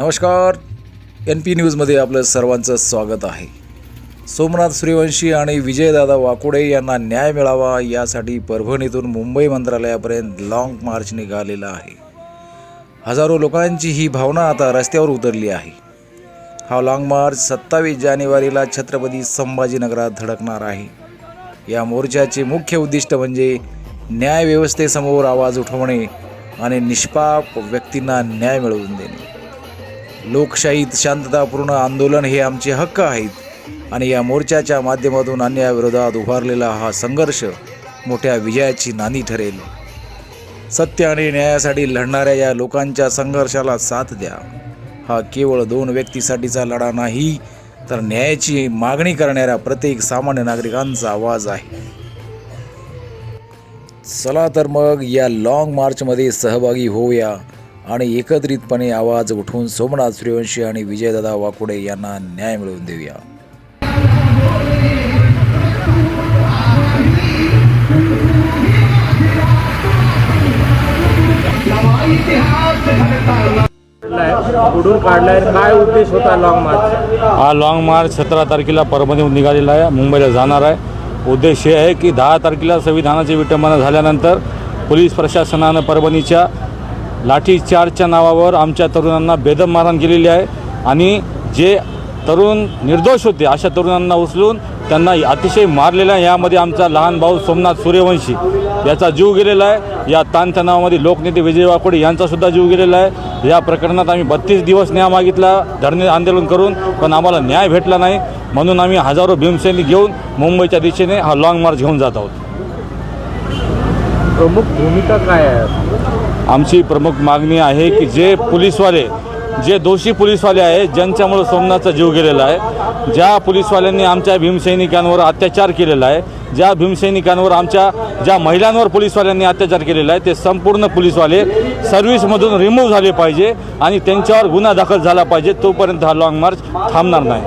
नमस्कार. N P न्यूजमध्ये आपलं सर्वांचं स्वागत आहे. सोमनाथ सूर्यवंशी आणि विजयदादा वाकुडे यांना न्याय मिळावा यासाठी परभणीतून मुंबई मंत्रालयापर्यंत लाँग मार्च निघालेला आहे. हजारो लोकांची ही भावना आता रस्त्यावर उतरली आहे. हा लाँग मार्च सत्तावीस जानेवारीला छत्रपती संभाजीनगरात धडकणार आहे. या मोर्चाचे मुख्य उद्दिष्ट म्हणजे न्यायव्यवस्थेसमोर आवाज उठवणे आणि निष्पाप व्यक्तींना न्याय मिळवून देणे. लोकशाहीत शांततापूर्ण आंदोलन हे आमचे हक्क आहेत आणि या मोर्चाच्या माध्यमातून अन्यायाविरोधात उभारलेला हा संघर्ष मोठ्या विजयाची नाणी ठरेल. सत्य आणि न्यायासाठी लढणाऱ्या या लोकांच्या संघर्षाला साथ द्या. हा केवळ दोन व्यक्तीसाठीचा लढा नाही तर न्यायाची मागणी करणाऱ्या प्रत्येक सामान्य नागरिकांचा आवाज आहे. चला तर मग या लाँग मार्चमध्ये सहभागी होऊया. आणि एकत्रितपणे आवाज उठवून सोमनाथ सूर्यवंशी आणि विजयदादा वाकुडे यांना न्याय मिळवून देऊया. कुठून काढलाय. काय उद्देश होता लॉंग मार्च हा लाँग मार्च सतरा तारखेला परभणीहून निघालेला आहे. मुंबईला जाणार आहे. उद्देश हे आहे की दहा तारखेला संविधानाची विटंबना झाल्यानंतर पोलीस प्रशासनानं परभणीच्या लाठीचार्जच्या नावावर आमच्या तरुणांना बेदम मारहाण केलेली आहे. आणि जे तरुण निर्दोष होते अशा तरुणांना उचलून त्यांना अतिशय मारलेला आहे. यामध्ये आमचा लहान भाऊ सोमनाथ सूर्यवंशी याचा जीव गेलेला आहे. या ताणतणावामध्ये लोकनेते विजय वाकोडे यांचासुद्धा जीव गेलेला आहे. या प्रकरणात आम्ही बत्तीस दिवस न्याय मागितला धरणे आंदोलन करून पण आम्हाला न्याय भेटला नाही. म्हणून आम्ही हजारो भीमसैनिक घेऊन मुंबईच्या दिशेने हा लाँग मार्च घेऊन जात आहोत. प्रमुख भूमिका काय आहे? आमची प्रमुख मागणी आहे की जे पोलीसवाले जे दोषी पोलीसवाले आहे ज्यांच्यामुळं सोमनाथचा जीव गेलेला आहे ज्या पोलीसवाल्यांनी आमच्या भीमसैनिकांवर अत्याचार केलेला आहे ज्या भीमसैनिकांवर आमच्या ज्या महिलांवर पोलीसवाल्यांनी अत्याचार केलेला आहे ते संपूर्ण पोलीसवाले सर्व्हिसमधून रिमूव्ह झाले पाहिजे आणि त्यांच्यावर गुन्हा दाखल झाला पाहिजे तोपर्यंत हा लाँग मार्च थांबणार नाही.